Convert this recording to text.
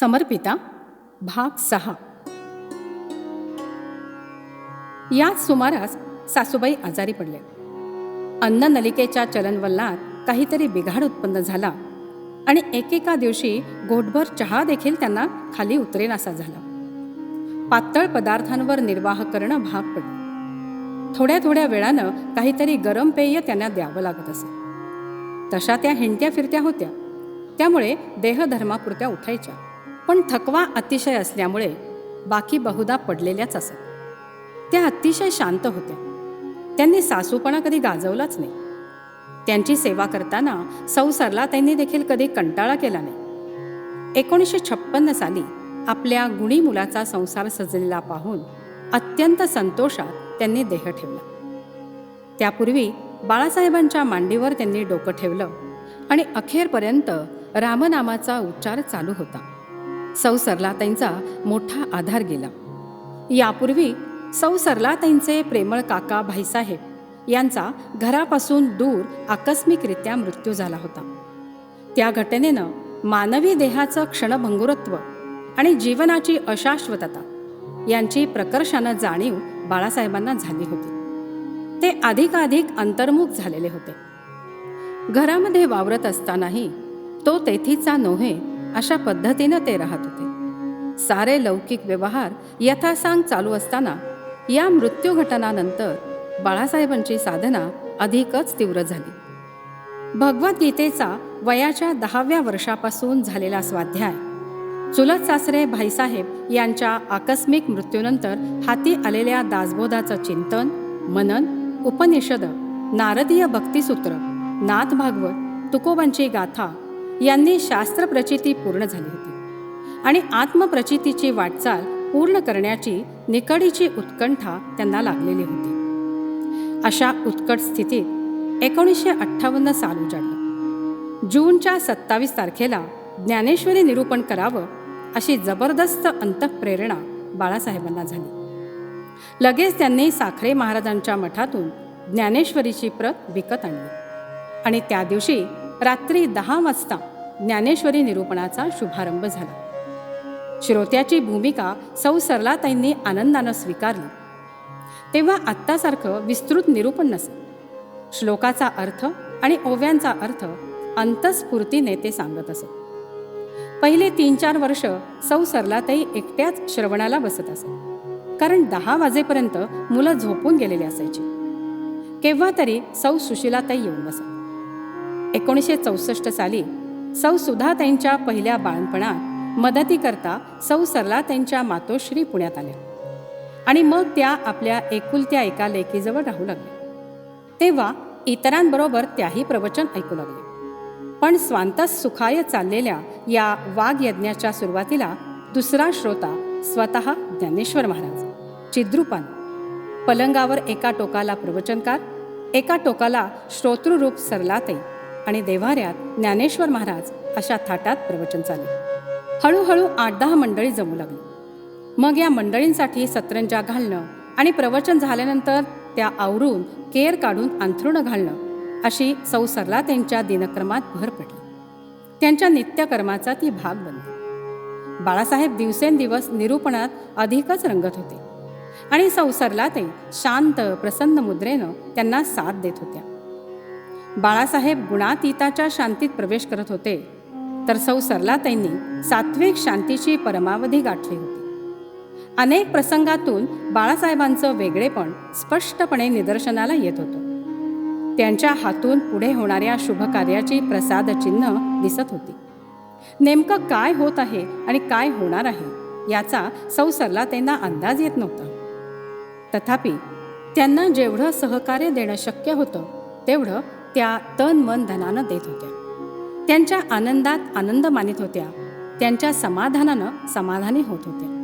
समर्पिता भाग सहा. याच सुमारास सासूबाई आजारी पडले अन्न नलिकेच्या चलनवल्लात काहीतरी बिघाड उत्पन्न झाला आणि एकेका दिवशी घोटभर चहा देखील त्यांना खाली उतरेनासा झाला. पातळ पदार्थांवर निर्वाह करणं भाग पडलं. थोड्या थोड्या वेळानं काहीतरी गरम पेय त्यांना द्यावं लागत असे. तशा त्या हिंडत्या फिरत्या होत्या. त्यामुळे देहधर्मापुरत्या उठायच्या. पण थकवा अतिशय असल्यामुळे बाकी बहुधा पडलेल्याच असत. त्या अतिशय शांत होत्या. त्यांनी सासूपणा कधी गाजवलाच नाही. त्यांची सेवा करताना संसारला त्यांनी देखील कधी कंटाळा केला नाही. एकोणीसशे छप्पन्न साली आपल्या गुणी मुलाचा संसार सजलेला पाहून अत्यंत संतोषात त्यांनी देह ठेवला. त्यापूर्वी बाळासाहेबांच्या मांडीवर त्यांनी डोकं ठेवलं आणि अखेरपर्यंत रामनामाचा उच्चार चालू होता. सौ सरलाताईंचा मोठा आधार गेला. यापूर्वी सौ सरलाताईंचे प्रेमळ काका भाईसाहेब यांचा घरापासून दूर आकस्मिकरित्या मृत्यू झाला होता. त्या घटनेनं मानवी देहाचं क्षणभंगुरत्व आणि जीवनाची अशाश्वतता यांची प्रकर्षानं जाणीव बाळासाहेबांना झाली होती. ते अधिकाधिक अंतर्मुख झालेले होते. घरामध्ये वावरत असतानाही तो तेथीचा नोहे अशा पद्धतीनं ते राहत होते. सारे लौकिक व्यवहार यथासांग चालू असताना या मृत्यू घटनानंतर बाळासाहेबांची साधना अधिकच तीव्र झाली. भगवद्गीतेचा वयाच्या दहाव्या वर्षापासून झालेला स्वाध्याय चुलत सासरे भाईसाहेब यांच्या आकस्मिक मृत्यूनंतर हाती आलेल्या दासबोधाचं चिंतन मनन उपनिषद नारदीय भक्तिसूत्र नाथ भागवत तुकोबांची गाथा यांनी शास्त्रप्रचिती पूर्ण झाली होती. आणि आत्मप्रचितीची वाटचाल पूर्ण करण्याची निकडीची उत्कंठा त्यांना लागलेली होती. अशा उत्कट स्थितीत एकोणीसशे अठ्ठावन्न साल उजाडलं. जूनच्या सत्तावीस तारखेला ज्ञानेश्वरी निरूपण करावं अशी जबरदस्त अंतःप्रेरणा बाळासाहेबांना झाली. लगेच त्यांनी साखरे महाराजांच्या मठातून ज्ञानेश्वरीची प्रत विकत आणली. आणि त्या दिवशी रात्री दहा वाजता ज्ञानेश्वरी निरूपणाचा शुभारंभ झाला. श्रोत्याची भूमिका सौ सरलाताईंनी आनंदानं स्वीकारली. तेव्हा आत्तासारखं विस्तृत निरूपण नसे. श्लोकाचा अर्थ आणि ओव्यांचा अर्थ अंतस्फूर्तीने ते सांगत असत पहिले तीन चार वर्ष सौ सरलाताई एकट्याच श्रवणाला बसत असत कारण दहा वाजेपर्यंत मुलं झोपून गेलेली असायची. केव्हा तरी सौ सुशिलाताई येऊन बसत एकोणीसशे चौसष्ट साली सौ सुधा त्यांच्या पहिल्या बाळणपणात मदतीकरता सौ सरलाताईंच्या मातोश्री पुण्यात आल्या. आणि मग त्या आपल्या एकुलत्या एका लेकीजवळ राहू लागल्या. तेव्हा इतरांबरोबर त्याही प्रवचन ऐकू लागले. पण स्वांतस सुखाय चाललेल्या या वाघयज्ञाच्या सुरुवातीला दुसरा श्रोता स्वतः ज्ञानेश्वर महाराज चिद्रूपान. पलंगावर एका टोकाला प्रवचनकार एका टोकाला श्रोतृरूप सरलाते आणि देवाऱ्यात ज्ञानेश्वर महाराज अशा थाटात प्रवचन चालले. हळूहळू आठ दहा मंडळी जमू लागली. मग या मंडळींसाठी सतरंजा घालणं आणि प्रवचन झाल्यानंतर त्या आवरून केर काढून अंथरुणं घालणं अशी संसरला त्यांच्या दिनक्रमात भर पडली. त्यांच्या नित्यकर्माचा ती भाग बनली. बाळासाहेब दिवसेंदिवस निरूपणात अधिकच रंगत होते आणि संसरला ते शांत प्रसन्न मुद्रेनं त्यांना साथ देत होत्या. बाळासाहेब गुणातीताच्या शांतीत प्रवेश करत होते. तर सौ सरलाताईंनी सात्विक शांतीची परमावधी गाठली होती. अनेक प्रसंगातून बाळासाहेबांचं वेगळेपण स्पष्टपणे निदर्शनाला येत होतं. त्यांच्या हातून पुढे होणाऱ्या शुभकार्याची प्रसाद चिन्ह दिसत होती. नेमकं काय होत आहे आणि काय होणार आहे याचा सौ सरलाताईंना अंदाज येत नव्हता. तथापि त्यांना जेवढं सहकार्य देणं शक्य होतं तेवढं त्या तन मन धनानं देत होत्या. त्यांच्या आनंदात आनंद मानित होत्या. त्यांच्या समाधानानं समाधानी होत होत्या.